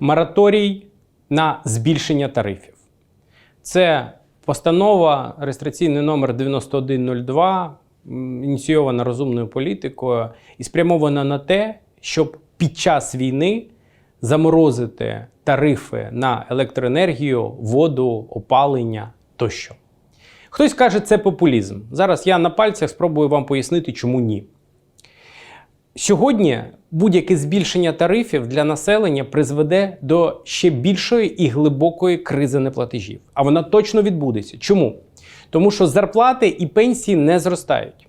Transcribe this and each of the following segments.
мораторій на збільшення тарифів. Це постанова реєстраційний номер 9102, ініційована розумною політикою і спрямована на те, щоб під час війни заморозити тарифи на електроенергію, воду, опалення тощо. Хтось каже, це популізм. Зараз я на пальцях спробую вам пояснити, чому ні. Сьогодні будь-яке збільшення тарифів для населення призведе до ще більшої і глибокої кризи неплатежів. А вона точно відбудеться. Чому? Тому що зарплати і пенсії не зростають.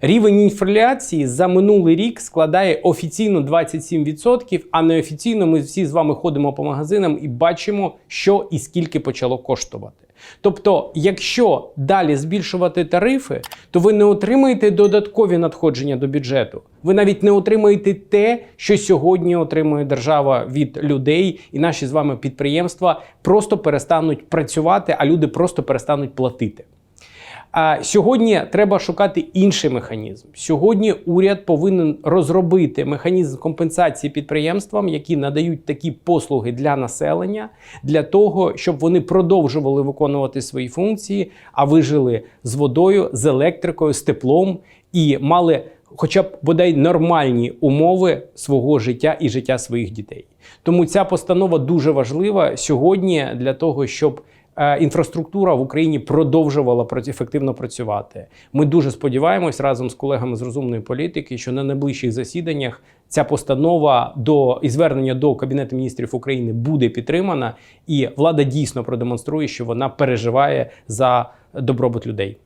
Рівень інфляції за минулий рік складає офіційно 27%, а неофіційно ми всі з вами ходимо по магазинам і бачимо, що і скільки почало коштувати. Тобто, якщо далі збільшувати тарифи, то ви не отримаєте додаткові надходження до бюджету. Ви навіть не отримаєте те, що сьогодні отримує держава від людей, і наші з вами підприємства просто перестануть працювати, а люди просто перестануть платити. А сьогодні треба шукати інший механізм. Сьогодні уряд повинен розробити механізм компенсації підприємствам, які надають такі послуги для населення, для того, щоб вони продовжували виконувати свої функції, а ви жили з водою, з електрикою, з теплом і мали. Хоча б бодай нормальні умови свого життя і життя своїх дітей. Тому ця постанова дуже важлива сьогодні для того, щоб інфраструктура в Україні продовжувала ефективно працювати. Ми дуже сподіваємось разом з колегами з розумної політики, що на найближчих засіданнях ця постанова до і звернення до Кабінету міністрів України буде підтримана, і влада дійсно продемонструє, що вона переживає за добробут людей.